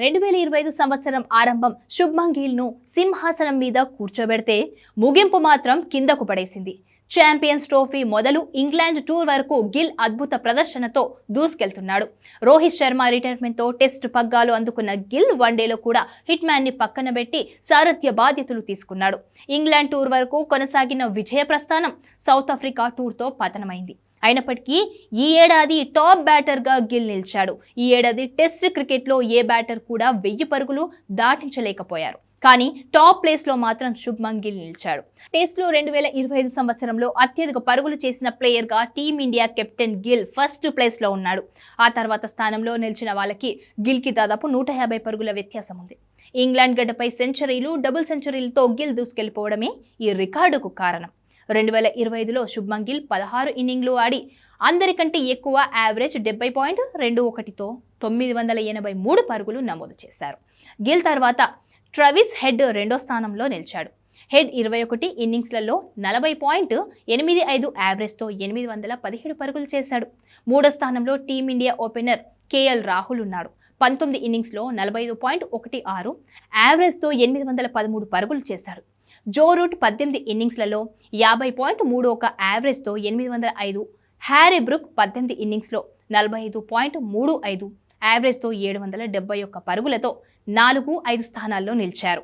రెండు వేల ఇరవై ఐదు సంవత్సరం ఆరంభం శుభ్మన్ గిల్ను సింహాసనం మీద కూర్చోబెడితే ముగింపు మాత్రం కిందకు పడేసింది. ఛాంపియన్స్ ట్రోఫీ మొదలు ఇంగ్లాండ్ టూర్ వరకు గిల్ అద్భుత ప్రదర్శనతో దూసుకెళ్తున్నాడు. రోహిత్ శర్మ రిటైర్మెంట్తో టెస్ట్ పగ్గాలు అందుకున్న గిల్ వన్డేలో కూడా హిట్ మ్యాన్ని పక్కన పెట్టి సారథ్య బాధ్యతలు తీసుకున్నాడు. ఇంగ్లాండ్ టూర్ వరకు కొనసాగిన విజయ ప్రస్థానం సౌత్ ఆఫ్రికా టూర్తో పతనమైంది. అయినప్పటికీ ఈ ఏడాది టాప్ బ్యాటర్గా గిల్ నిలిచాడు. ఈ ఏడాది టెస్ట్ క్రికెట్లో ఏ బ్యాటర్ కూడా వెయ్యి పరుగులు దాటించలేకపోయారు. కానీ టాప్ ప్లేస్లో మాత్రం శుభ్మన్ గిల్ నిలిచాడు. టెస్ట్లో రెండు వేల ఇరవై ఐదు సంవత్సరంలో అత్యధిక పరుగులు చేసిన ప్లేయర్గా టీమిండియా కెప్టెన్ గిల్ ఫస్ట్ ప్లేస్లో ఉన్నాడు. ఆ తర్వాత స్థానంలో నిలిచిన వాళ్ళకి గిల్కి దాదాపు నూట యాభై పరుగుల వ్యత్యాసం ఉంది. ఇంగ్లాండ్ గడ్డపై సెంచరీలు డబుల్ సెంచరీలతో గిల్ దూసుకెళ్ళిపోవడమే ఈ రికార్డుకు కారణం. రెండు వేల ఇరవై ఐదులో శుభ్మన్ గిల్ పదహారు ఇన్నింగ్లు ఆడి అందరికంటే ఎక్కువ యావరేజ్ డెబ్బై పాయింట్ రెండు ఒకటితో తొమ్మిది వందల ఎనభై మూడు పరుగులు నమోదు చేశారు. గిల్ తర్వాత ట్రవిస్ హెడ్ రెండో స్థానంలో నిలిచాడు. హెడ్ ఇరవై ఒకటి ఇన్నింగ్స్లలో నలభై పాయింట్ ఎనిమిది ఐదు యావరేజ్తో ఎనిమిది వందల పదిహేడు పరుగులు చేశాడు. మూడో స్థానంలో టీమిండియా ఓపెనర్ కేఎల్ రాహుల్ ఉన్నాడు. పంతొమ్మిది ఇన్నింగ్స్లో నలభై ఐదు పాయింట్ ఒకటి ఆరు యావరేజ్తో ఎనిమిది వందల పదమూడు పరుగులు చేశాడు. జో రూట్ పద్దెనిమిది ఇన్నింగ్స్లలో యాభై పాయింట్ మూడు ఒక యావరేజ్తో ఎనిమిది వందల ఐదు హ్యారీ బ్రుక్ పద్దెనిమిది ఇన్నింగ్స్లో నలభై ఐదు పాయింట్ మూడు ఐదు యావరేజ్తో ఏడు వందల డెబ్బై ఒక్క పరుగులతో నాలుగు ఐదు స్థానాల్లో నిలిచారు.